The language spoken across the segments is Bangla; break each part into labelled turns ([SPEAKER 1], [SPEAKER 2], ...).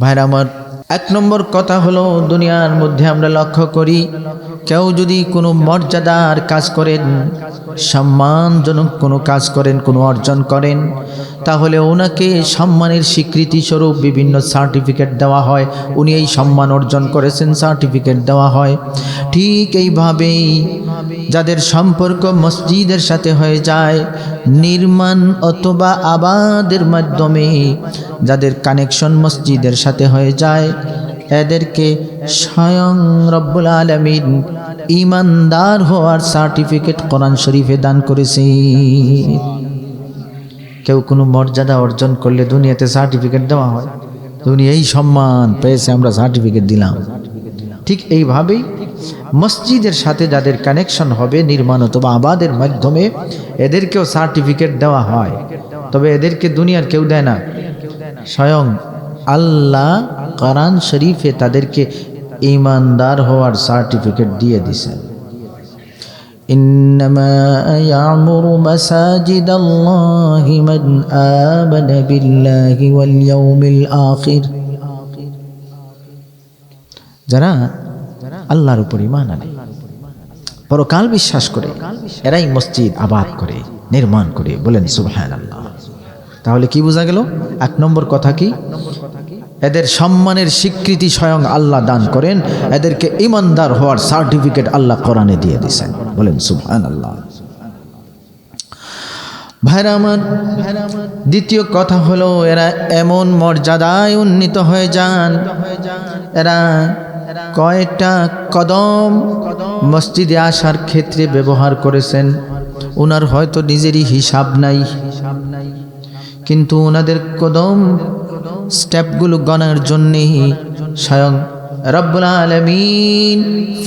[SPEAKER 1] ভাইরা আমার, এক নম্বর কথা হলো দুনিয়ার মধ্যে আমরা লক্ষ্য করি, কেউ যদি কোনো মর্যাদার কাজ করেন, সম্মানজনক কোনো কাজ করেন, কোনো অর্জন করেন, তাহলে ওনাকে সম্মানের স্বীকৃতি স্বরূপ বিভিন্ন সার্টিফিকেট দেওয়া হয়। উনি এই সম্মান অর্জন করেছেন সার্টিফিকেট দেওয়া হয়। ঠিক এইভাবেই যাদের সম্পর্ক মসজিদের সাথে হয়ে যায়, নির্মাণ অথবা আবাদের মাধ্যমে যাদের কানেকশন মসজিদের সাথে হয়ে যায়, এদেরকে স্বয়ং রব্বুল আলমিন ইমানদার হওয়ার সার্টিফিকেট কোরআন শরীফে দান করেছে। কেউ কোনো মর্যাদা অর্জন করলে দুনিয়াতে সার্টিফিকেট দেওয়া হয়। উনি এই সম্মান পেয়েছে, আমরা সার্টিফিকেট দিলাম। ঠিক এইভাবেই মসজিদের সাথে যাদের কানেকশন হবে নির্মাণ অথবা আবাদের মাধ্যমে এদেরকেও সার্টিফিকেট দেওয়া হয় তবে এদেরকে দুনিয়ার কেউ দেয় না স্বয়ং আল্লাহ কোরআন শরীফে তাদেরকে ইমানদার হওয়ার সার্টিফিকেট দিয়ে দিছেন إنما يعمر مساجد الله من آمن بالله واليوم الآخر যারা আল্লাহর উপর ইমান আনে। পরকাল বিশ্বাস করে, এরাই মসজিদ আবাদ করে, নির্মাণ করে বলেন সুবহান আল্লাহ তাহলে কি বোঝা গেল? এক নম্বর কথা কি? এদের সম্মানের স্বীকৃতি স্বয়ং আল্লাহ দান করেন, এদেরকে ইমানদার হওয়ার সার্টিফিকেট আল্লাহ কোরআনে দিয়ে দিয়েছেন, বলেন সুবহান আল্লাহ ভাইরা আমার, দ্বিতীয় কথা হলো, এরা এমন মর্যাদায় উন্নীত হয়ে যান, এরা কয়েকটা কদম মসজিদে আসার ক্ষেত্রে ব্যবহার করেছেন? ওনার হয়তো নিজেরই হিসাব নাই। কিন্তু ওনাদের কদম স্টেপগুলো গণার জন্যে স্বয়ং রব্বুল আলমিন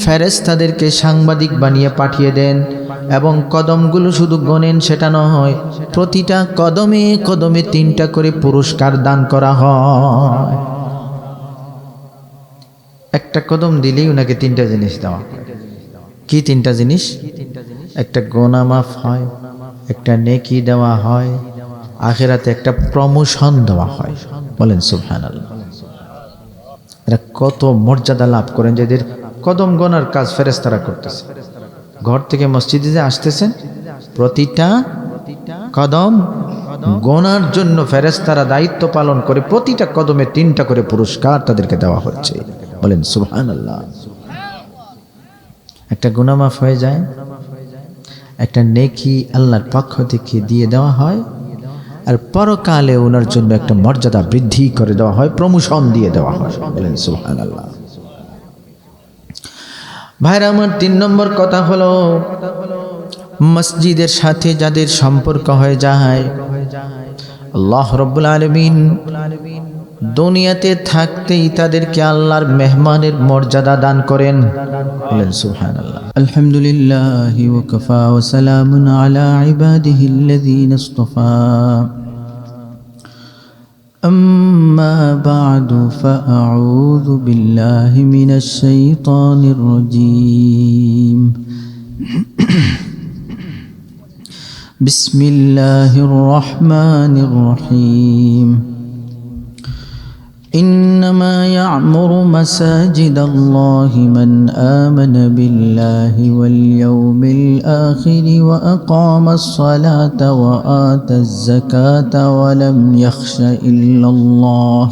[SPEAKER 1] ফেরেস্তাদেরকে সাংবাদিক বানিয়ে পাঠিয়ে দেন এবং কদমগুলো শুধু গণেন সেটা নয়, প্রতিটা কদমে কদমে তিনটা করে পুরস্কার দান করা হয়। একটা কদম দিলেই ওনাকে তিনটা জিনিস দেওয়া। কি তিনটা জিনিস? একটা গোনা মাফ হয়, একটা নেকি দেওয়া হয়, আখেরাতে একটা প্রমোশন দেওয়া হয়। বলেন সুবহান এরা কত মর্যাদা লাভ করেন যে কদম গোনার কাজ ফেরেস্তারা করতেছে। ঘর থেকে মসজিদে যে আসতেছেন, প্রতিটা কদম গোনার জন্য ফেরেস্তারা দায়িত্ব পালন করে প্রতিটা কদমে তিনটা করে পুরস্কার তাদেরকে দেওয়া হচ্ছে। বলেন সুবহান আল্লাহ একটা গুনামাফ হয়ে যায়, একটা নেকি আল্লাহর পক্ষ থেকে দিয়ে দেওয়া হয়, আর পরকালে ওনার জন্য একটা মর্যাদা বৃদ্ধি করে দেওয়া হয় প্রমোশন দিয়ে দেওয়া হয়। বলেন সুবহান আল্লাহ ভাইরা, আমার তিন নম্বর কথা হলো, মসজিদের সাথে যাদের সম্পর্ক হয়ে যায়, আল্লাহ রব্বুল আলমিন দুনিয়াতে থাকতেই তাদেরকে আল্লাহর মেহমানের মর্যাদা দান করেন বলেন সুবহান আল্লাহ আলহামদুলিল্লাহ ওয়াকাফা ওয়া সালামুন আলা ইবাদিহি আল্লাযীনা ইসতাফা أما بعد فأعوذ بالله من الشيطان الرجيم بسم الله الرحمن الرحيم إنما يعمر مساجد الله من آمن بالله واليوم الآخر وأقام الصلاة وآتى الزكاة ولم يخش إلا الله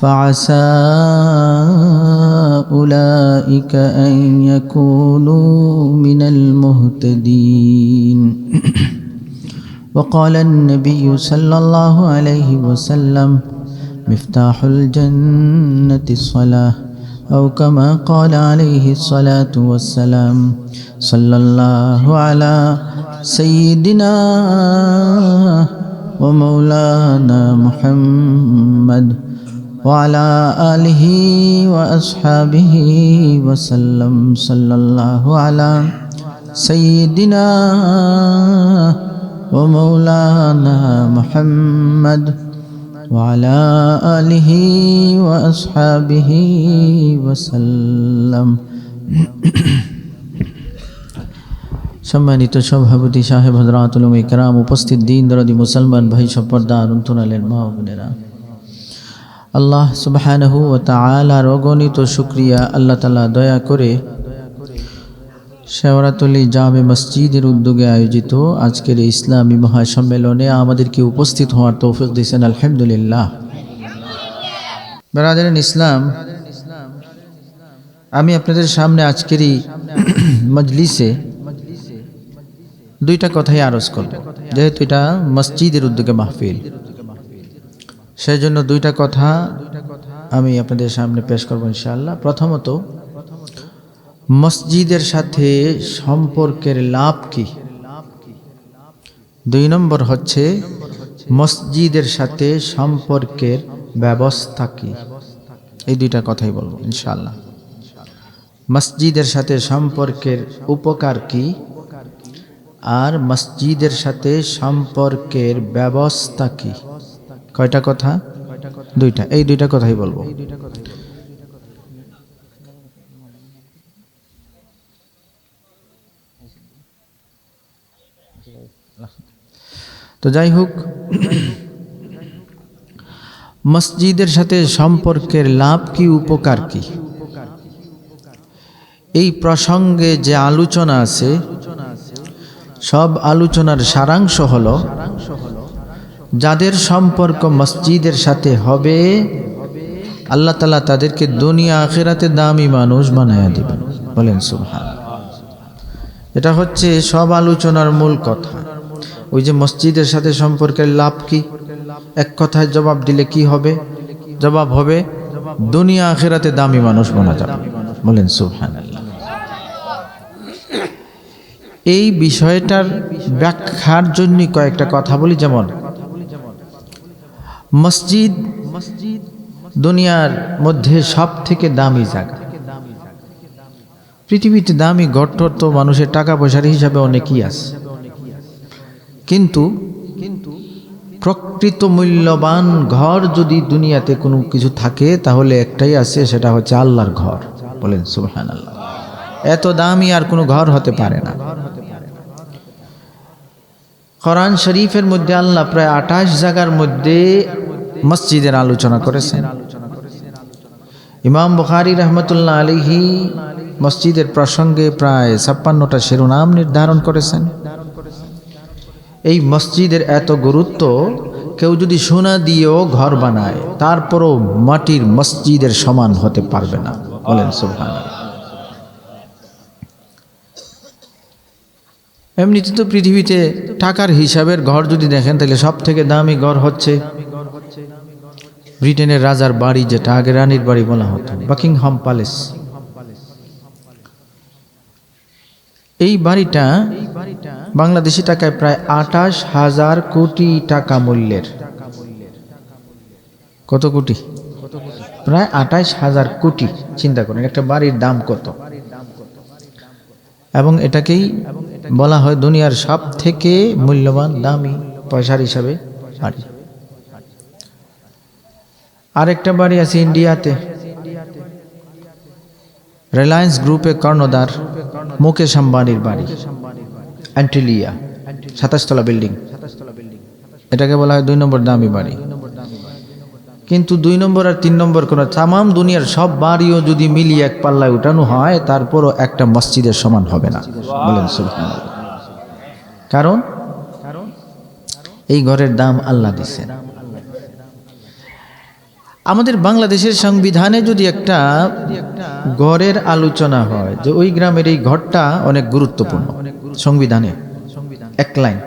[SPEAKER 1] فعسى أولئك أن يكونوا من المهتدين. وقال النبي صلى الله عليه وسلم مفتاح الجنة الصلاة أو كما قال عليه الصلاة والسلام صلى الله على سيدنا ومولانا محمد وعلى آله وأصحابه وسلم صلى الله على سيدنا ومولانا محمد. وعلى آله وأصحابه وسلم সম্মানিত সভাপতি সাহেব হজরাতুল ইকরাম উপস্থিত দিন দরদি মুসলমান ভাই সপর্দা অন্তরালের মা বোনেরা আল্লাহ সুবাহানহু ও তালার অগণিত শুক্রিয়া আল্লাহ তালা দয়া করে শেওরাতলি জামে মসজিদের উদ্যোগে আয়োজিত আজকের ইসলামী মহাসম্মেলনে আমাদেরকে উপস্থিত হওয়ার তৌফিক দিয়েছেন, আলহামদুলিল্লাহ। বেরাদারিন ইসলাম, আমি আপনাদের সামনে আজকের এই মজলিসে দুইটা কথাই আরজ করব। যেহেতু এটা মসজিদের উদ্যোগে মাহফিল সেই জন্য দুইটা কথা আমি আপনাদের সামনে পেশ করব ইনশাআল্লাহ। প্রথমত মসজিদের সাথে সম্পর্কের লাভ কি? দুই নম্বর হচ্ছে, মসজিদের সাথে সম্পর্কের ব্যবস্থা কি? এই দুইটা কথাই বলব ইনশাল্লাহ মসজিদের সাথে সম্পর্কের উপকার কি? আর মসজিদের সাথে সম্পর্কের ব্যবস্থা কি? কয়টা কথা? দুইটা। এই দুইটা কথাই বলব। তো যাই হোক মসজিদের সাথে সম্পর্কের লাভ কি, উপকার কি? এই প্রসঙ্গে যে আলোচনা আছে, সব আলোচনার সারাংশ হল, যাদের সম্পর্ক মসজিদের সাথে হবে, আল্লাহ তালা তাদেরকে দুনিয়া আখেরাতে দামি মানুষ বানায়া দিবেন। বলেন সুবহান এটা হচ্ছে সব আলোচনার মূল কথা। ওই যে মসজিদের সাথে সম্পর্কের লাভ কি? এক কথায় জবাব দিলে কি হবে? জবাব হবে, দুনিয়া আখেরাতে দামি মানুষ বানা যাবে। বলেন সুবহান এই বিষয়টার ব্যাখ্যার জন্য কয়েকটা কথা বলি, যেমন, মসজিদ মসজিদ দুনিয়ার মধ্যে সব থেকে দামি জায়গা। পৃথিবীতে দামি ঘরটর তো মানুষের টাকা পয়সার হিসাবে অনেকই আছে। কিন্তু কিন্তু প্রকৃত মূল্যবান ঘর যদি দুনিয়াতে কোনো কিছু থাকে, তাহলে একটাই আছে, সেটা হচ্ছে আল্লাহর ঘর। বলেন সুবহান আল্লাহ এত দামি আর কোনো ঘর হতে পারে না। কোরআন শরীফের মধ্যে আল্লাহ প্রায় আঠাশ জায়গার মধ্যে মসজিদের আলোচনা করেছেন। ইমাম বুখারি রহমতুল্লাহ আলিহি মসজিদের প্রসঙ্গে প্রায় ছাপ্পান্নটা শিরোনাম নির্ধারণ করেছেন। এই মসজিদের এত গুরুত্ব? কেউ যদি সোনা দিয়েও ঘর বানায়, তারপরও মাটির মসজিদের সমান হতে পারবে না। বলেন সুবহান এমনিতে তো পৃথিবীতে টাকার হিসাবের ঘর যদি দেখেন, তাহলে সব থেকে দামি ঘর হচ্ছে ব্রিটেনের রাজার বাড়ি, যেটা আগে রানীর বাড়ি বলা হতো, বাকিংহাম প্যালেস। এই বাড়িটা বাংলাদেশি টাকায় প্রায় আঠাশ হাজার কোটি টাকা মূল্যের। কত কোটি? প্রায় আঠাশ হাজার কোটি, চিন্তা করেন, একটা বাড়ির দাম কত? এবং এটাকেই বলা হয় দুনিয়ার সব থেকে মূল্যবান দামি পয়সার হিসাবে বাড়ি। আরেকটা বাড়ি আছে ইন্ডিয়াতে। রিলায়েন্স গ্রুপে কর্ণধার মুকেশ আম্বানির বাড়ি অ্যান্টিলিয়া সাতাশতলা বিল্ডিং এটাকে বলা হয় দুই নম্বর দামি বাড়ি। কিন্তু দুই নম্বর আর তিন নম্বর কোনো তামাম দুনিয়ার সব বাড়িও যদি মিলিয়ে এক পাল্লায় উঠানো হয়, তারপরও একটা মসজিদের সমান হবে না। বলেন কারণ? এই ঘরের দাম আল্লাহ দিচ্ছেন আমাদের বাংলাদেশের সংবিধানে যদি একটা ঘরের আলোচনা হয়, যে ওই গ্রামের এই ঘরটা অনেক গুরুত্বপূর্ণ সংবিধানে, এক লাইন।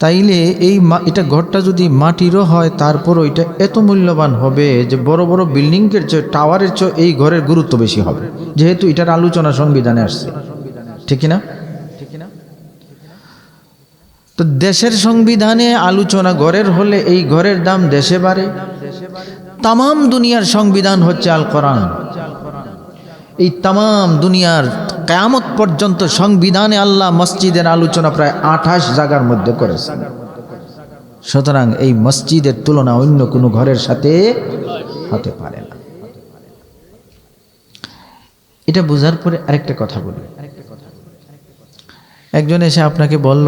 [SPEAKER 1] তাইলে এই এটা ঘরটা যদি মাটিরও হয় তারপর ওইটা এত মূল্যবান হবে যে বড় বড় বিল্ডিংয়ের চেয়ে, টাওয়ারের চেয়ে এই ঘরের গুরুত্ব বেশি হবে। যেহেতু এটার আলোচনা সংবিধানে আসছে। ঠিক না তো দেশের সংবিধানে আলোচনা ঘরের হলে এই ঘরের দাম দেশে বাড়ে। তাম দুনিয়ার সংবিধান হচ্ছে আল কোরআন এই তাম দুনিয়ার কেয়ামত পর্যন্ত সংবিধানে আল্লাহ মসজিদের আলোচনা প্রায় আঠাশ জায়গার মধ্যে করেছে সুতরাং এই মসজিদের তুলনা অন্য কোনো ঘরের সাথে হতে পারে না। এটা বোঝার পরে আরেকটা কথা বলি। একজন এসে আপনাকে বলল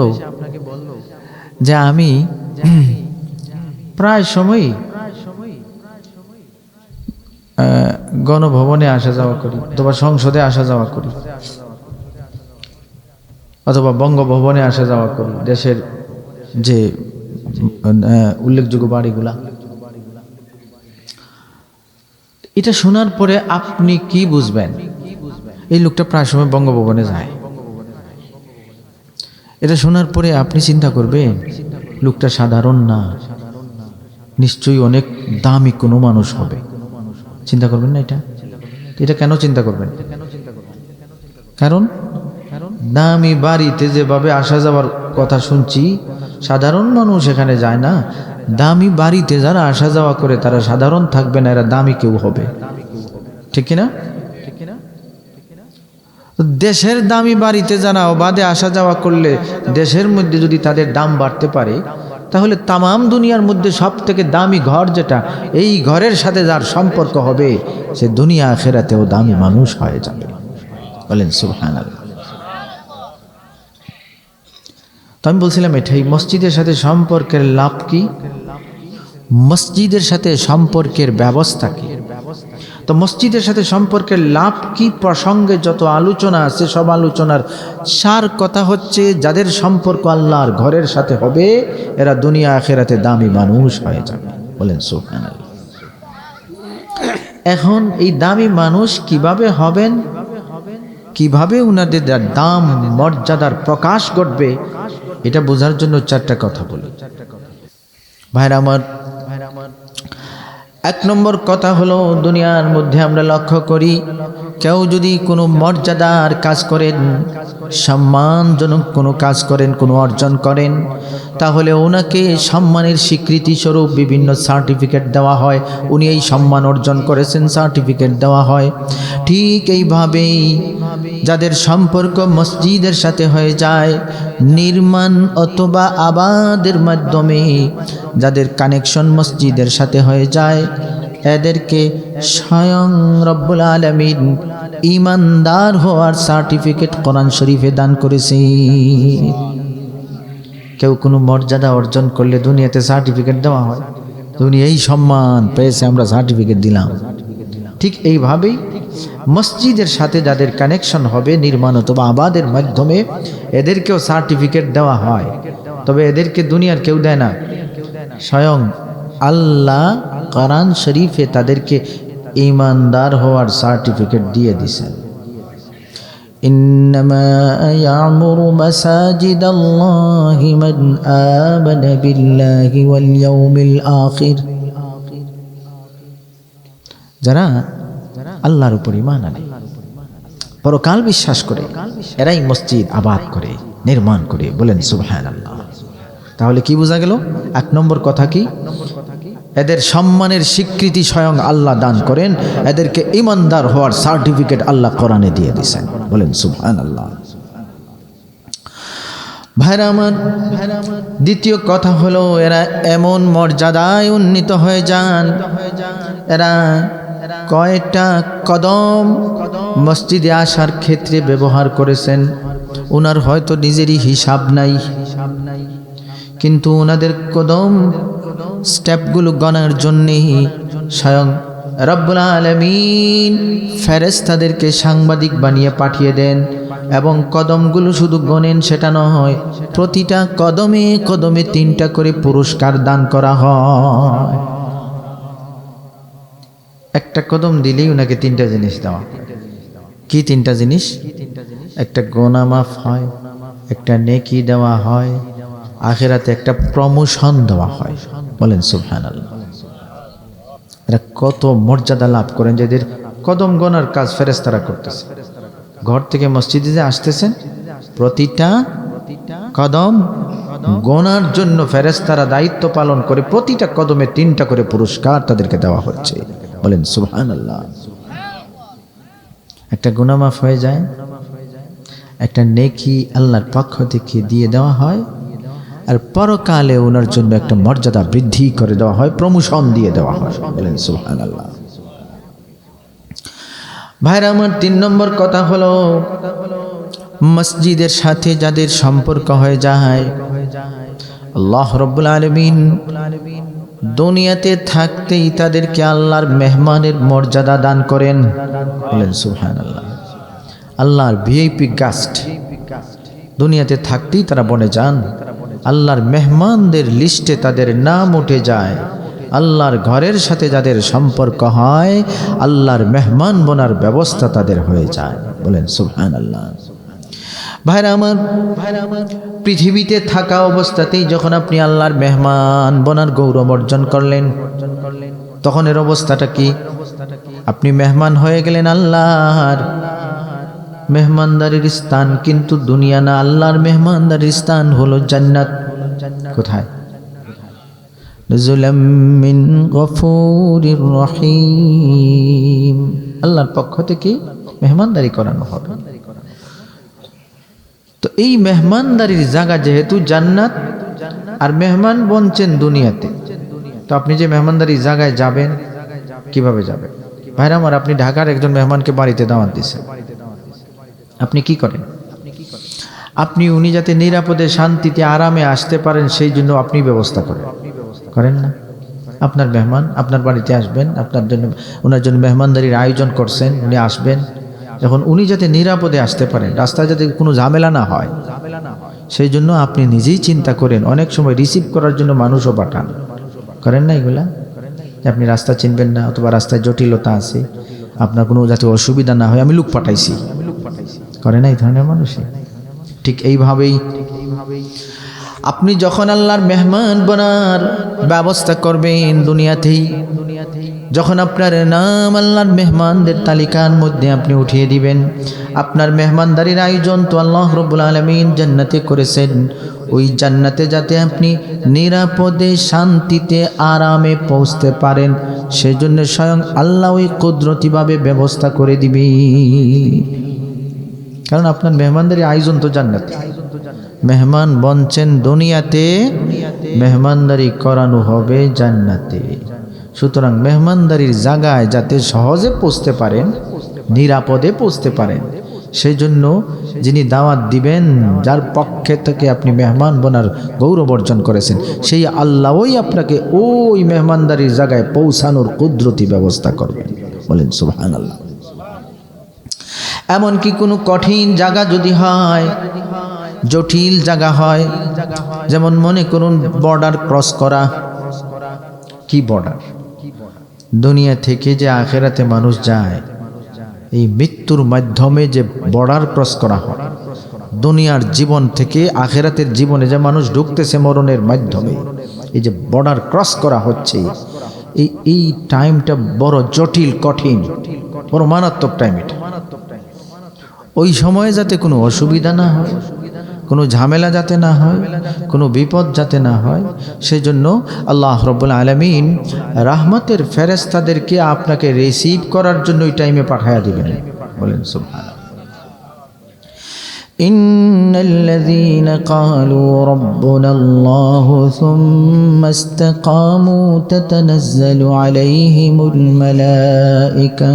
[SPEAKER 1] যে আমি প্রায় সময়ই গণভবনে আসা যাওয়া করি, অথবা সংসদে আসা যাওয়া করি, অথবা বঙ্গভবনে আসা যাওয়া করি, দেশের যে উল্লেখযোগ্য বাড়িগুলা। এটা শোনার পরে আপনি কি বুঝবেন? এই লোকটা প্রায় সময় বঙ্গভবনে যায়। এটা শোনার পরে আপনি চিন্তা করবেন, লোকটা সাধারণ না। নিশ্চয়ই অনেক দামি কোনো মানুষ হবে। চিন্তা করবেন না এটা? এটা কেন চিন্তা করবেন? কারণ দামি বাড়িতে যেভাবে আসা যাওয়ার কথা শুনছি, সাধারণ মানুষ এখানে যায় না। দামি বাড়িতে যারা আসা যাওয়া করে, তারা সাধারণ থাকবে না, এরা দামি কেউ হবে। ঠিক কিনা? দেশের দামি বাড়িতে যারা অবাধে আসা যাওয়া করলে দেশের মধ্যে যদি তাদের দাম বাড়তে পারে, তাহলে তামাম দুনিয়ার মধ্যে সব থেকে দামি ঘর যেটা, এই ঘরের সাথে যার সম্পর্ক হবে, সে দুনিয়া আখেরাতেও দামি মানুষ হয়ে যাবে। বলেন সুবহান তো আমি বলছিলাম এটাই, মসজিদের সাথে সম্পর্কের লাভ কি? মসজিদের সাথে সম্পর্কের ব্যবস্থা কি? তো মসজিদের সাথে সম্পর্কের লাভ কি? প্রসঙ্গে যত আলোচনা আছে, সব আলোচনার সার কথা হচ্ছে, যাদের সম্পর্ক আল্লাহর ঘরের সাথে হবে, এরা দুনিয়া আখেরাতে দামি মানুষ হয়ে যাবে। বলেন সুহান এখন এই দামি মানুষ কীভাবে হবেন? কীভাবে উনাদের দাম, মর্যাদার প্রকাশ ঘটবে? এটা বোঝার জন্য চারটা কথা বলি। ভাইরা আমার এক নম্বর কথা হলো, দুনিয়ার মধ্যে আমরা লক্ষ্য করি, কেউ যদি কোনো মর্যাদার কাজ করেন, সম্মানজনক কোনো কাজ করেন, কোনো অর্জন করেন তাহলে ওনাকে সম্মানের স্বীকৃতি স্বরূপ বিভিন্ন সার্টিফিকেট দেওয়া হয়। উনি এই সম্মান অর্জন করেছেন, সার্টিফিকেট দেওয়া হয়। ঠিক এইভাবেই যাদের সম্পর্ক মসজিদের সাথে হয়ে যায়, নির্মাণ অথবা আবাদের মাধ্যমে যাদের কানেকশন মসজিদের সাথে হয়ে যায়, এদেরকে স্বয়ং রব্বুল আলমিন ইমানদার হওয়ার সার্টিফিকেট কোরআন শরীফে দান করেছে কেউ কোনো মর্যাদা অর্জন করলে দুনিয়াতে সার্টিফিকেট দেওয়া হয়। দুনিয়া এই সম্মান পেয়েছে, আমরা সার্টিফিকেট দিলাম। ঠিক এইভাবেই মসজিদের সাথে যাদের কানেকশন হবে, নির্মাণ অথবা আবাদের মাধ্যমে এদেরকেও সার্টিফিকেট দেওয়া হয়। তবে এদেরকে দুনিয়ার কেউ দেয় না। স্বয়ং আল্লাহ কোরআন শরীফে তাদেরকে ইমানদার হওয়ার সার্টিফিকেট দিয়ে দিছেন إنما يعمر مساجد الله من آمن بالله واليوم الآخر যারা আল্লাহর উপর ইমান আনে পরকাল বিশ্বাস করে এরাই মসজিদ আবাদ করে নির্মাণ করে বলেন সুবহান আল্লাহ তাহলে কি বোঝা গেল এক নম্বর কথা কি এদের সম্মানের স্বীকৃতি স্বয়ং আল্লাহ দান করেন এদেরকে ইমানদার হওয়ার সার্টিফিকেট আল্লাহ কোরআনে দিয়ে দিয়েছেন বলেন সুবহান আল্লাহ ভাইরা আমার, দ্বিতীয় কথা হলো, এরা এমন মর্যাদায় উন্নীত হয়ে যান, এরা কয়েকটা কদম মসজিদে আসার ক্ষেত্রে ব্যবহার করেছেন। ওনার হয়তো নিজেরই হিসাব নাই। কিন্তু ওনাদের কদম স্টেপগুলো গণার জন্যেই স্বয়ং রব্বুল আলমিন ফেরেস্তাদেরকে সাংবাদিক বানিয়ে পাঠিয়ে দেন এবং কদমগুলো শুধু গণেন সেটা নয়, প্রতিটা কদমে কদমে তিনটা করে পুরস্কার দান করা হয়। একটা কদম দিলেই ওনাকে তিনটা জিনিস দেওয়া কি তিনটা জিনিস? একটা গোনা মাফ হয়, একটা নেকি দেওয়া হয়, আখেরাতে একটা প্রমোশন দেওয়া হয়। বলেন সুবহান এরা কত মর্যাদা লাভ করেন যে এদের কদম গনার কাজ ফেরেস্তারা করতেছে। ঘর থেকে মসজিদে যে আসতেছেন, প্রতিটা কদম গোনার জন্য ফেরেস্তারা দায়িত্ব পালন করে প্রতিটা কদমে তিনটা করে পুরস্কার তাদেরকে দেওয়া হচ্ছে। বলেন সুবহান আল্লাহ একটা গুনামাফ হয়ে যায়, একটা নেকি আল্লাহর পক্ষ থেকে দিয়ে দেওয়া হয় আর পরকালে ওনার জন্য একটা মর্যাদা বৃদ্ধি করে দেওয়া হয় প্রমোশন দিয়ে দেওয়া হয়। বলেন সুবহান আল্লাহ ভাইরা আমার তিন নম্বর কথা হলো মসজিদের সাথে যাদের সম্পর্ক হয়ে যায় আল্লাহ রব্বুল আলমিন দুনিয়াতে থাকতেই তাদেরকে আল্লাহর মেহমানের মর্যাদা দান করেন। বলেন সুহান আল্লাহ আল্লাহর ভিআইপি গাস্ট দুনিয়াতে থাকতেই তারা বনে যান। আল্লাহর মেহমানদের লিস্টে তাদের নাম উঠে যায়। আল্লাহর ঘরের সাথে যাদের সম্পর্ক হয়, আল্লাহর মেহমান বোনার ব্যবস্থা তাদের হয়ে যায়। বলেন সুবহান আল্লাহ ভাইরা আমার ভাইরা আমার পৃথিবীতে থাকা অবস্থাতেই যখন আপনি আল্লাহর মেহমান বোনার গৌরব অর্জন করলেন তখন এর অবস্থাটা কি? আপনি মেহমান হয়ে গেলেন আল্লাহর মেহমানদারির স্থান, কিন্তু দুনিয়া না, আল্লাহর মেহমানদারির স্থান হলো জান্নাত। কোথায়? মিন গফুরির রহিম। আল্লাহর পক্ষ থেকে মেহমানদারি করানো হবে। তো এই মেহমানদারির জায়গা যেহেতু জান্নাত, আর মেহমান বনছেন দুনিয়াতে, তো আপনি যে মেহমানদারির জায়গায় যাবেন, কীভাবে যাবেন? ভাইরা আমার, আপনি ঢাকার একজন মেহমানকে বাড়িতে দাওয়াত দিচ্ছেন আপনি কি করেন? আপনি উনি যাতে নিরাপদে, শান্তিতে, আরামে আসতে পারেন, সেই জন্য আপনি ব্যবস্থা করেন। করেন না? আপনার মেহমান, আপনার বাড়িতে আসবেন, আপনার জন্য, ওনার জন্য মেহমানদারির আয়োজন করছেন, উনি আসবেন। এখন উনি যাতে নিরাপদে আসতে পারেন, রাস্তায় যাতে কোনো ঝামেলা না হয়, সেই জন্য আপনি নিজেই চিন্তা করেন, অনেক সময় রিসিভ করার জন্য মানুষও পাঠান। করেন না এগুলা? আপনি রাস্তা চিনবেন না, অথবা রাস্তায় জটিলতা আছে, আপনার কোনো যাতে অসুবিধা না হয়, আমি লোক পাঠাইছি। করে না এই ধরনের মানুষই। ঠিক এইভাবেই আপনি যখন আল্লাহর মেহমান বনার ব্যবস্থা করবেন দুনিয়াতেই, যখন আপনার নাম আল্লাহর মেহমানদের তালিকার মধ্যে আপনি উঠিয়ে দিবেন, আপনার মেহমানদারির আয়োজন তো আল্লাহ রব্বুল আলমিন জান্নাতে করেছেন, ওই জান্নাতে যাতে আপনি নিরাপদে, শান্তিতে, আরামে পৌঁছতে পারেন, সেজন্য স্বয়ং আল্লাহ ওই কুদরতিভাবে ব্যবস্থা করে দিবি কারণ আপনার মেহমানদারি আয়োজন তো জান্নাত। মেহমান বনছেন দুনিয়াতে, মেহমানদারি করানো হবে জান্নাতে। সুতরাং মেহমানদারির জায়গায় যাতে সহজে পৌঁছতে পারেন, নিরাপদে পৌঁছতে পারেন সেই জন্য যিনি দাওয়াত দিবেন, যার পক্ষে থেকে আপনি মেহমান বোনার গৌরব অর্জন করেছেন, সেই আল্লাহই আপনাকে ওই মেহমানদারির জায়গায় পৌঁছানোর কুদরতি ব্যবস্থা করবেন। বলেন সুবহান আল্লাহ এমনকি কোনো কঠিন জায়গা যদি হয়, জটিল জায়গা হয়, যেমন মনে করুন বর্ডার ক্রস করা। কি বর্ডার দুনিয়া থেকে যে আখেরাতে মানুষ যায়, এই মৃত্যুর মাধ্যমে যে বর্ডার ক্রস করা হয়। দুনিয়ার জীবন থেকে আখেরাতের জীবনে যে মানুষ ঢুকতেছে মরণের মাধ্যমে, এই যে বর্ডার ক্রস করা হচ্ছে, এই এই টাইমটা বড় জটিল, কঠিন, বড় মারাত্মক টাইম এটা। ওই সময়ে যাতে কোনো অসুবিধা না হয় কোনো ঝামেলা যাতে না হয় কোনো বিপদ যাতে না হয় সেই জন্য আল্লাহ রব্বুল আলমিন রাহমতের ফেরেস্তাদেরকে আপনাকে রিসিভ করার জন্য ওই টাইমে পাঠাইয়া দিবেন বলেন সুবহান إن الذين قالوا ربنا الله ثم استقاموا تتنزل عليهم الملائكة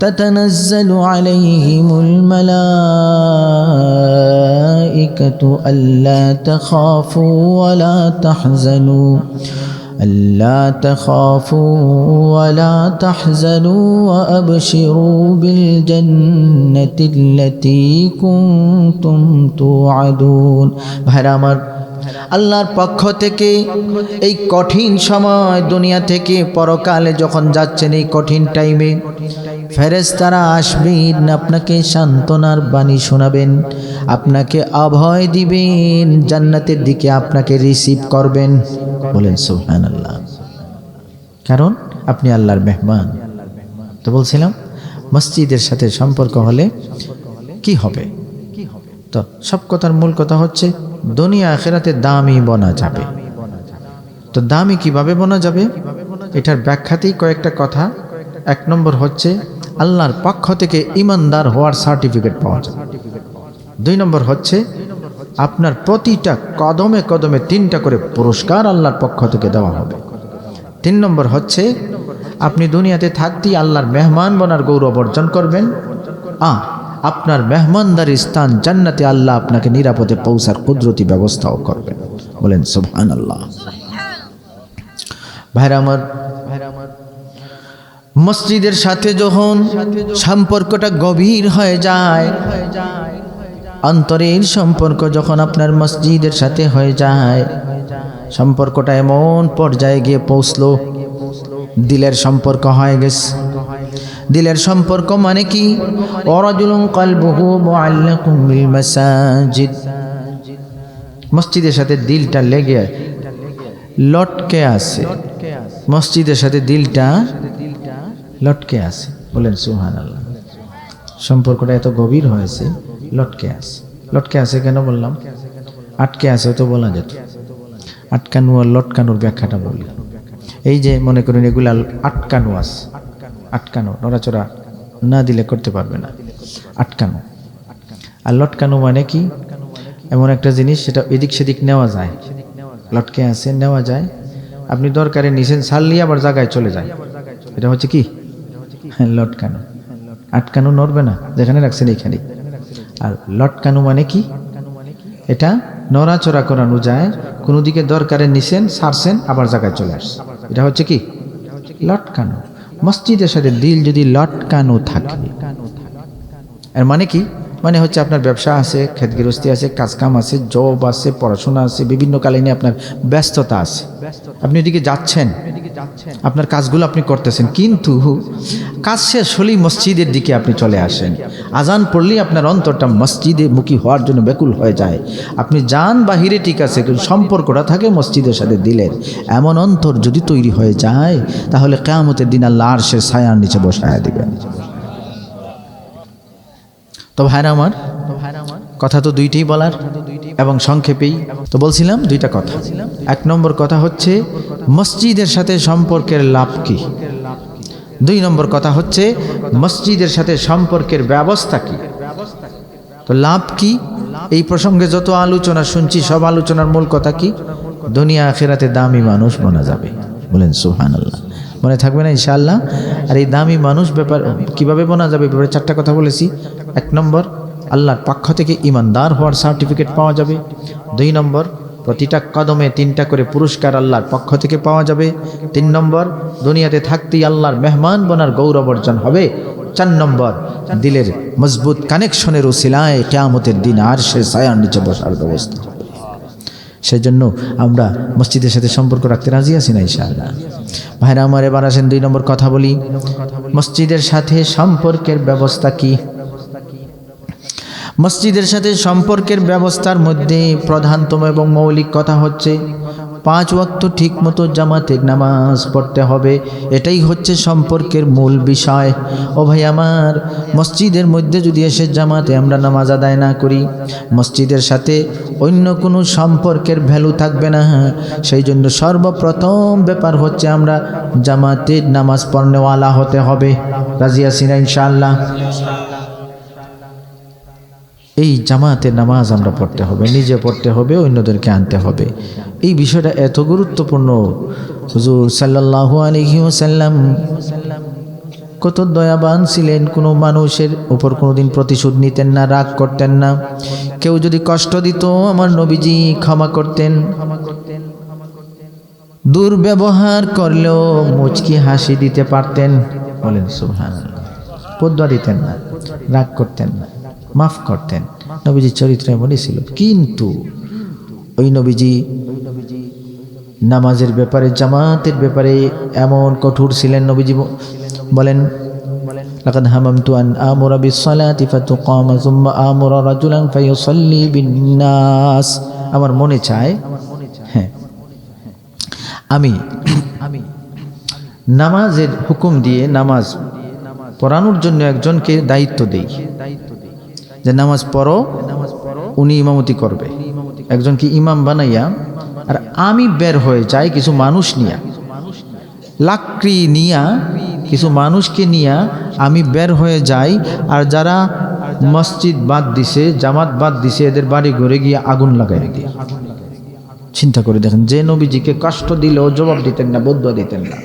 [SPEAKER 1] تتنزل عليهم الملائكة ألا تخافوا ولا تحزنوا ألا تخافوا ولا تحزنوا وأبشروا بالجنة التي كنتم توعدون بهرامر আল্লাহর পক্ষ থেকে এই কঠিন সময় দুনিয়া থেকে পরকালে যখন যাচ্ছেন এই কঠিন টাইমে ফেরেস্তারা আসবেন, আপনাকে সান্ত্বনার বাণী শোনাবেন, আপনাকে অভয় দিবেন, জান্নাতের দিকে আপনাকে রিসিভ করবেন। বলেন সুহান আল্লাহ কারণ আপনি আল্লাহর মেহমান। তো বলছিলাম, মসজিদের সাথে সম্পর্ক হলে কি হবে? তো সব কথার মূল কথা হচ্ছে, দুনিয়া আখেরাতে দামি বনা যাবে। তো দামি কীভাবে বনা যাবে? এটার ব্যাখ্যাতেই কয়েকটা কথা। এক নম্বর হচ্ছে আল্লাহর পক্ষ থেকে ইমানদার হওয়ার সার্টিফিকেট পাওয়া যায়। দুই নম্বর হচ্ছে, আপনার প্রতিটা কদমে কদমে তিনটা করে পুরস্কার আল্লাহর পক্ষ থেকে দেওয়া হবে। তিন নম্বর হচ্ছে, আপনি দুনিয়াতে থাকতেই আল্লাহর মেহমান বনার গৌরব অর্জন করবেন। আ, আপনার মেহমানদারির স্থান জান্নাতে আল্লাহ আপনাকে নিরাপদে পৌঁছার কুদরতি ব্যবস্থাও করবেন। বলেন সুবহান আল্লাহ ভাইরা আমার মসজিদের সাথে যখন সম্পর্কটা গভীর হয়ে যায়, অন্তরের সম্পর্ক যখন আপনার মসজিদের সাথে হয়ে যায়, সম্পর্কটা এমন পর্যায়ে গিয়ে পৌঁছলো, দিলের সম্পর্ক হয়ে গেছে। দিলের সম্পর্ক মানে কি? মসজিদের সাথে দিলটা লেগে, লটকে আছে। মসজিদের সাথে দিলটা লটকে আছে। বলেন সুহান আল্লাহ সম্পর্কটা এত গভীর হয়েছে, লটকে আছে। লটকে আছে কেন বললাম? আটকে আছে তো বলা যেত। আটকানো আর লটকানোর ব্যাখ্যাটা বলি এই যে মনে করেন এগুলা আটকানো আছে। আটকানো, নড়াচড়া না দিলে করতে পারবে না। আটকানো। আর লটকানো মানে কি? এমন একটা জিনিস, সেটা এদিক সেদিক নেওয়া যায়। লটকে আছে, নেওয়া যায়। আপনি দরকারে নিছেন ছাড়লিয়ে আবার জায়গায় চলে যায়। এটা হচ্ছে কি? লটকানো। আটকানো নড়বে না, যেখানে রাখছেন এইখানে আর লটকানো মানে কি? এটা নড়াচড়া করানো যায় কোনো দিকে দরকারে নিছেন, সারছেন, আবার জায়গায় চলে আসছে। এটা হচ্ছে কি? লটকানো। মসজিদের সাথে দিল যদি লটকানো থাকে, এর মানে কি? মানে হচ্ছে আপনার ব্যবসা আছে ক্ষেতগৃহস্থী আছে কাজকাম আছে জব আছে পড়াশোনা আছে বিভিন্ন কালীনে আপনার ব্যস্ততা আছে। আপনি ওদিকে যাচ্ছেন আপনার কাজগুলো আপনি করতেছেন কিন্তু কাজ শেষ হলেই মসজিদের দিকে আপনি চলে আসেন। আজান পড়লেই আপনার অন্তরটা মসজিদে মুখী হওয়ার জন্য ব্যাকুল হয়ে যায়। আপনি যান বাহিরে ঠিক আছে কিন্তু সম্পর্কটা থাকে মসজিদের সাথে দিলের। এমন অন্তর যদি তৈরি হয়ে যায় তাহলে কেয়ামতের দিন আল্লাহ আর সে ছায়ার নিচে বসায় দিবেন। তো ভাইরা আমার, কথা তো দুইটাই বলার এবং সংক্ষেপেই। তো বলছিলাম দুইটা কথা। এক নম্বর কথা হচ্ছে, মসজিদের সাথে সম্পর্কের লাভ কি? দুই নম্বর কথা হচ্ছে, মসজিদের সাথে সম্পর্কের ব্যবস্থা কি? তো লাভ কি? এই প্রসঙ্গে যত আলোচনা শুনছি, সব আলোচনার মূল কথা কি? দুনিয়া আখেরাতে দামি মানুষ বনা যাবে। বলেন সুহান আল্লাহ মনে থাকবে না, ইনশাআল্লাহ। আর এই দামি মানুষ ব্যাপার কীভাবে বোনা যাবে ব্যাপারে চারটা কথা বলেছি। এক নম্বর, আল্লাহর পক্ষ থেকে ইমানদার হওয়ার সার্টিফিকেট পাওয়া যাবে। দুই নম্বর, প্রতিটা কদমে তিনটা করে পুরস্কার আল্লাহর পক্ষ থেকে পাওয়া যাবে। তিন নম্বর, দুনিয়াতে থাকতেই আল্লাহর মেহমান বনার গৌরব অর্জন হবে। চার নম্বর, দিলের মজবুত কানেকশনের ওসিলায় কেয়ামতের দিন আর সে ছায়ার নিচে বসার ব্যবস্থা। সেই জন্য আমরা মসজিদের সাথে সম্পর্ক রাখতে রাজি আছি না, ইনশাআল্লাহ। ভাইরা, আমার এবার আসেন দুই নম্বর কথা বলি। মসজিদের সাথে সম্পর্কের ব্যবস্থা কি? মসজিদের সাথে সম্পর্কের ব্যবস্থার মধ্যে প্রধানতম এবং মৌলিক কথা হচ্ছে পাঁচ ওয়াক্ত ঠিক মতো জামাতের নামাজ পড়তে হবে, এটাই হচ্ছে সম্পর্কের মূল বিষয়। ও ভাই আমার, মসজিদের মধ্যে যদি এসে জামাতে আমরা নামাজ আদায় না করি, মসজিদের সাথে অন্য কোনো সম্পর্কের ভ্যালু থাকবে না। সেই জন্য সর্বপ্রথম ব্যাপার হচ্ছে আমরা জামাতের নামাজ পড়নেওয়ালা হতে হবে। রাজিয়া সিনা ইনশাআল্লাহ। এই জামাতের নামাজ আমরা পড়তে হবে, নিজে পড়তে হবে, অন্যদেরকে আনতে হবে। এই বিষয়টা এত গুরুত্বপূর্ণ। হুজুর সাল্লাহ আলহি সাল্লাম কত দয়াবান ছিলেন, কোনো মানুষের উপর কোনোদিন প্রতিশোধ নিতেন না, রাগ করতেন না। কেউ যদি কষ্ট দিত, আমার নবীজি ক্ষমা করতেন। দুর্ব্যবহার করলেও মুচকি হাসি দিতে পারতেন। বলেন সুহান পদ্মা দিতেন না, রাগ করতেন না। মাফ করতেন নবীজির চরিত্র এমনই ছিল কিন্তু ওই নবীজি নামাজের ব্যাপারে জামাতের ব্যাপারে এমন কঠোর ছিলেন নবীজি বলেন لقد هممت أن آمر بالصلاة فتقام ثم آمر رجلا فيصلي بالناس আমার মনে চায় হ্যাঁ আমি আমি নামাজের হুকুম দিয়ে নামাজ পড়ানোর জন্য একজনকে দায়িত্ব দেই যে নামাজ পড়ো, উনি ইমামতি করবে। একজনকে ইমাম বানাইয়া, আর আমি বের হয়ে যাই কিছু মানুষ নিয়া। লাকড়ি নিয়া, কিছু মানুষকে নিয়া আমি বের হয়ে যাই, আর যারা মসজিদ বাদ দিছে, জামাত বাদ দিছে, এদের বাড়ি ঘরে গিয়ে আগুন লাগাই দিই চিন্তা করে দেখেন, যে নবীজিকে কষ্ট দিলেও জবাব দিতেন না বদ্ধ দিতেন না।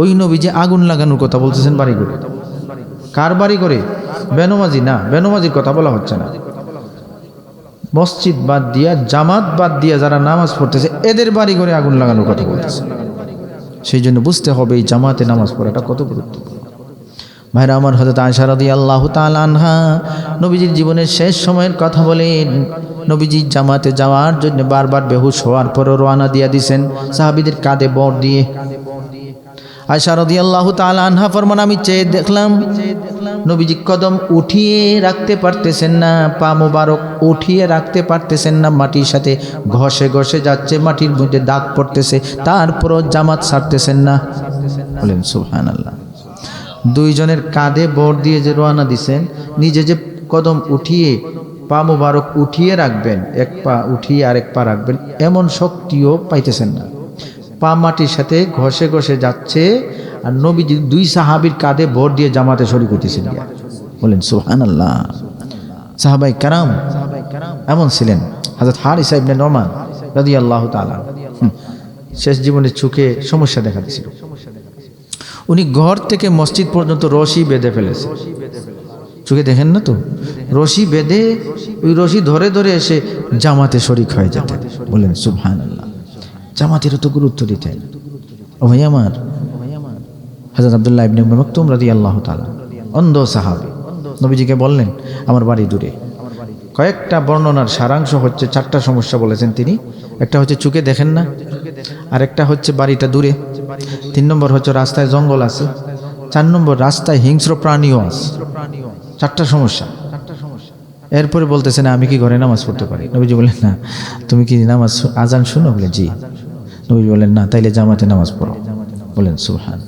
[SPEAKER 1] ওই নবীজি আগুন লাগানোর কথা বলতেছেন বাড়ি ঘরে। কার বাড়ি করে বেনমাজি না, বেনমাজির কথা বলা হচ্ছে না। মসজিদ বাদ দিয়া, জামাত বাদ দিয়া যারা নামাজ পড়তেছে, এদের বাড়ি ঘরে আগুন লাগানোর কথা বলতেছে সেই জন্য বুঝতে হবে এই জামাতে নামাজ পড়াটা কত গুরুত্বপূর্ণ। ভাইরা আমার হজরত আয়সা রাদি আল্লাহ আনহা নবীজির জীবনের শেষ সময়ের কথা বলেন নবীজির জামাতে যাওয়ার জন্য বারবার বেহুশ হওয়ার পরও রোয়ানা দিয়া দিছেন। সাহাবিদের কাঁধে বর দিয়ে আয়সা রদি আল্লাহ আনহা ফরমান, আমি চেয়ে দেখলাম নবীজি কদম উঠিয়ে রাখতে পারতেছেন না, পা মোবারক উঠিয়ে রাখতে পারতেছেন না, মাটির সাথে ঘষে ঘষে যাচ্ছে, মাটির মধ্যে দাগ পড়তেছে, তারপরও জামাত ছাড়তেছেন না। বলেন সুহান আল্লাহ দুইজনের কাঁধে বর দিয়ে যে রোয়ানা দিছেন, নিজে যে কদম উঠিয়ে, পা মোবারক উঠিয়ে রাখবেন, এক পা উঠিয়ে আরেক পা রাখবেন, এমন শক্তিও পাইতেছেন না। পা মাটির সাথে ঘষে ঘষে যাচ্ছে আর নবীজি দুই সাহাবির কাঁধে ভোট দিয়ে জামাতে শরিক হইতেছেন গিয়া। বলেন সুহান আল্লাহ সাহাবাই কারাম এমন ছিলেন। হাজরত হার ইসাইবনে নমান রাদি আল্লাহ তালা শেষ জীবনে চোখে সমস্যা দেখা দিয়েছিল। উনি ঘর থেকে মসজিদ পর্যন্ত রশি বেঁধে ফেলেছে। চোখে দেখেন না তো? রশি বেঁধে ওই রশি ধরে ধরে এসে জামাতে শরিক হয়ে যেতেন। বলেন সুবহান আল্লাহ জামাতের তো গুরুত্ব দিতেন। ও ভাই আমার, হাজরত আবদুল্লাহ ইবনে মকতুম রাদি আল্লাহ তালা অন্ধ সাহাবি। নবীজিকে বললেন, আমার বাড়ি দূরে। কয়েকটা বর্ণনার সারাংশ হচ্ছে, চারটা সমস্যা বলেছেন তিনি। একটা হচ্ছে চুকে দেখেন না। আরেকটা হচ্ছে, বাড়িটা দূরে। তিন নম্বর হচ্ছে, রাস্তায় জঙ্গল আছে। চার নম্বর, রাস্তায় হিংস্র প্রাণীও আছে। চারটা সমস্যা। এরপরে বলতেছেন আমি কি ঘরে নামাজ পড়তে পারি? নবীজি বললেন, না, তুমি কি নামাজ আজান শুনো? বলে, জি। নবীজি বললেন, না, তাইলে জামাতে নামাজ পড়ো। বলেন সুহান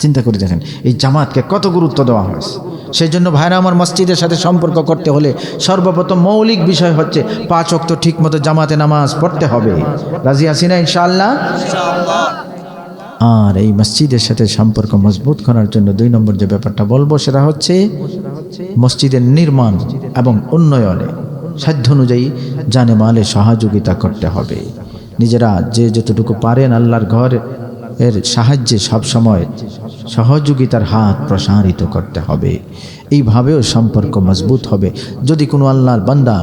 [SPEAKER 1] চিন্তা করে দেখেন, এই জামাতকে কত গুরুত্ব দেওয়া হয়েছে। সেই জন্য ভাইরা, আমার মসজিদের সাথে সম্পর্ক করতে হলে সর্বপ্রথম মৌলিক বিষয় হচ্ছে পাঁচ অক্ত ঠিক মতো জামাতে নামাজ পড়তে হবে। রাজি আসিনা ইনশাআল্লাহ? আর এই মসজিদের সাথে সম্পর্ক মজবুত করার জন্য দুই নম্বর যে ব্যাপারটা বলব, সেটা হচ্ছে মসজিদের নির্মাণ এবং উন্নয়নে সাধ্য অনুযায়ী জানে মালে সহযোগিতা করতে হবে। নিজেরা যে যতটুকু পারেন আল্লাহর ঘর এর সাহায্যে সবসময় সহযোগিতার হাত প্রসারিত করতে হবে। এইভাবেও সম্পর্ক মজবুত হবে। যদি কোনো আল্লাহর বান্দা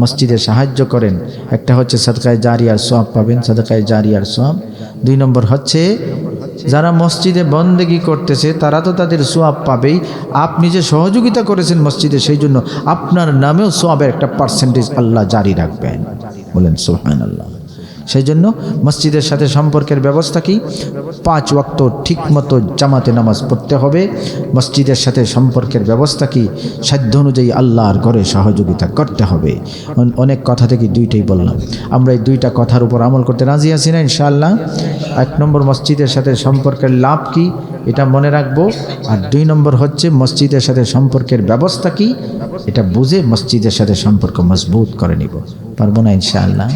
[SPEAKER 1] মসজিদে সাহায্য করেন, একটা হচ্ছে সদকায় জারিয়ার সব পাবেন, সদকায় জারিয়ার সব দুই নম্বর হচ্ছে, যারা মসজিদে বন্দেগি করতেছে, তারা তো তাদের সোয়াব পাবেই। আপনি যে সহযোগিতা করেছেন মসজিদে, সেই জন্য আপনার নামেও সোয়াবের একটা পার্সেন্টেজ আল্লাহ জারি রাখবেন। বলেন সোহান আল্লাহ সেই জন্য মসজিদের সাথে সম্পর্কের ব্যবস্থা কি? পাঁচ ওয়াক্ত ঠিকমতো জামাতে নামাজ পড়তে হবে। মসজিদের সাথে সম্পর্কের ব্যবস্থা কি? সাধ্য অনুযায়ী আল্লাহর ঘরে সহযোগিতা করতে হবে। অনেক কথা থেকে দুইটাই বললাম। আমরা এই দুইটা কথার উপর আমল করতে রাজি আছি না ইনশাআল্লাহ? এক নম্বর মসজিদের সাথে সম্পর্কের লাভ কি? এটা মনে রাখব। আর দুই নম্বর হচ্ছে মসজিদের সাথে সম্পর্কের ব্যবস্থা কি? এটা বুঝে মসজিদের সাথে সম্পর্ক মজবুত করে নিব। পারব না ইনশাআল্লাহ?